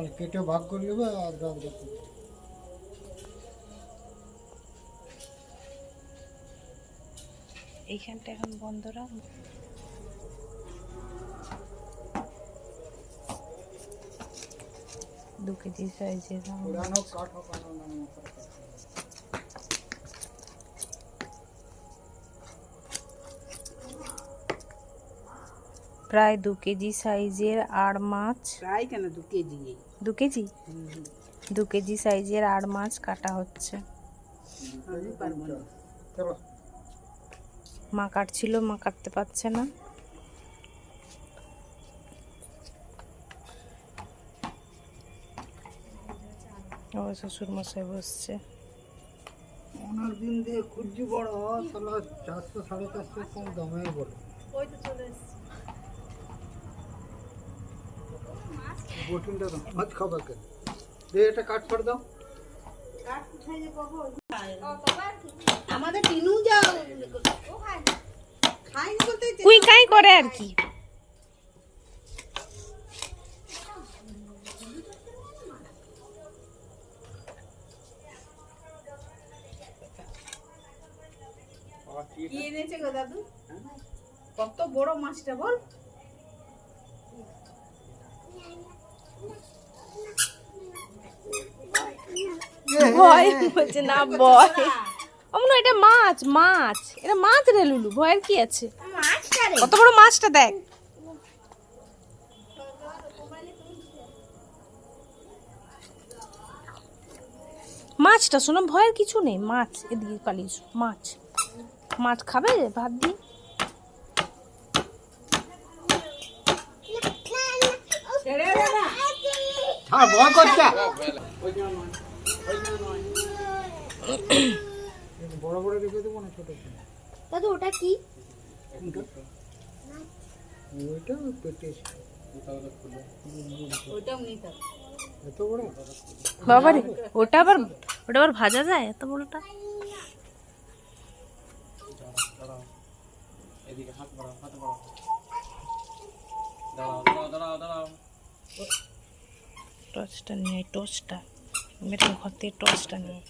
তাহলে কেটে ভাগ করে নেবে আর দাম। এইখানটা এখন বন্ধ রাখ। দু কেজি সাইজের প্রায় দু কেজি সাইজের আর মাছ। প্রায় কেন দু কেজি? দু কেজি? দু কেজি সাইজের আর মাছ কাটা হচ্ছে। চলো মা কাটছিল মা কাটতে পারছে না। ও শ্বশুর মশাই বসছে। অনেক দিন দিয়ে বড় তাহলে চারশো সাড়ে চারশো কম দামে বড় বোটিংটা দাও। মাছ খাবে কেন দিয়ে এটা কাট করে দাও। আমাদের টিনু যাও খাইনি বলতে কুই কাই করে আর কি? কি এনেছে গো দাদু? কত বড় মাছটা বল। ভয় বলছে না ভয়। অমন এটা মাছ মাছ। এটা মাছ রে লুলু ভয়ের কি আছে? কত বড় মাছটা দেখ। মাছটা শোনো ভয়ের কিছু নেই। মাছ এদিকে পালিয়ে মাছ। মাছ খাবে? ভাত দিয়ে? হ্যাঁ ভয় করছে। বড় বড় রেখে দেবো না ছোট দাদু ওটা কি? ওইটা পেটে ওটা আবার ওটা আবার ভাজা যায়? এত বড়টা? টর্চটা নিয়ে টর্চটা মেয়েটা ঘর থেকে টর্চটা নিয়ে।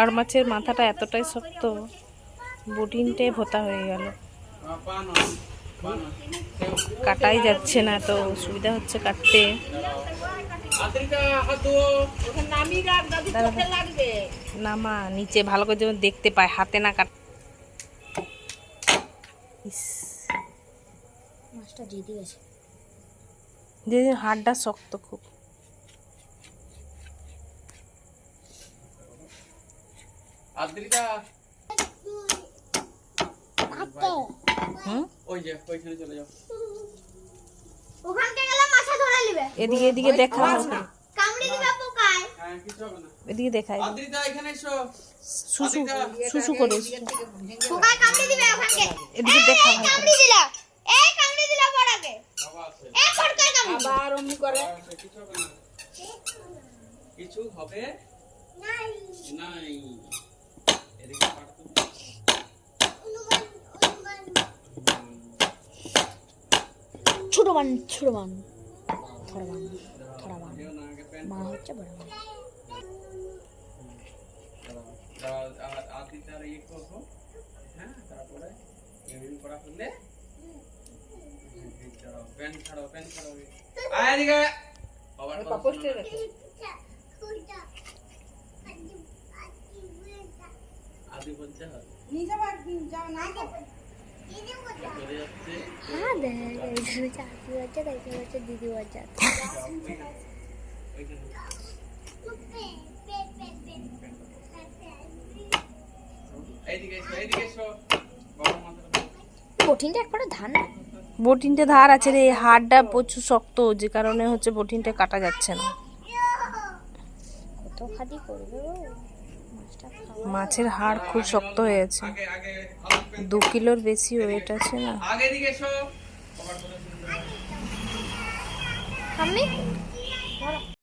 আর মাছের মাথাটা এতটাই শক্ত বটিনটে ভোতা হয়ে গেল। কাটাই যাচ্ছে না তো সুবিধা হচ্ছে কাটতে। না মা নিচে ভালো করে যেমন দেখতে পায় হাতে না কাট ইস, মাছটা জিতে গেছে যে হাড়টা শক্ত খুব। আদ্রিতা! হুম? ওই যে ওইখানে চলে যাও। ওখানকে গেলে মাছা ধরে নিবে। এদিকে এদিকে দেখা ভালো করে। কামড়ে দিবে পোকায়। হ্যাঁ কিছু হবে না। এদিকে দেখাই। আদ্রিতা এখানে এসো। শুশু শুশু করে। পোকায় কামড়ে দিবে ওখানকে। এদিকে দেখা অমনি করে। কিছু হবে? না কিছু হবে নাই। নাই। এদিকে পাঠাতো অনুমান অনুমান ছোট মান ছোট থোড়া থোড়া কেউ না আগে প্যান্ট মা হচ্ছে বড় করা হলে প্যান্ট ছাড়াও দিদি কঠিনটা একবারে ধান বটিনটে ধার আছে রে হাড়টা প্রচুর শক্ত যে কারণে হচ্ছে বটিনটা কাটা যাচ্ছে না। কত খাদি করবে গো মাছটা খাওয়া মাছের হাড় খুব শক্ত ভালো করে দু কিলোর বেশি ওয়েট আছে না। আমি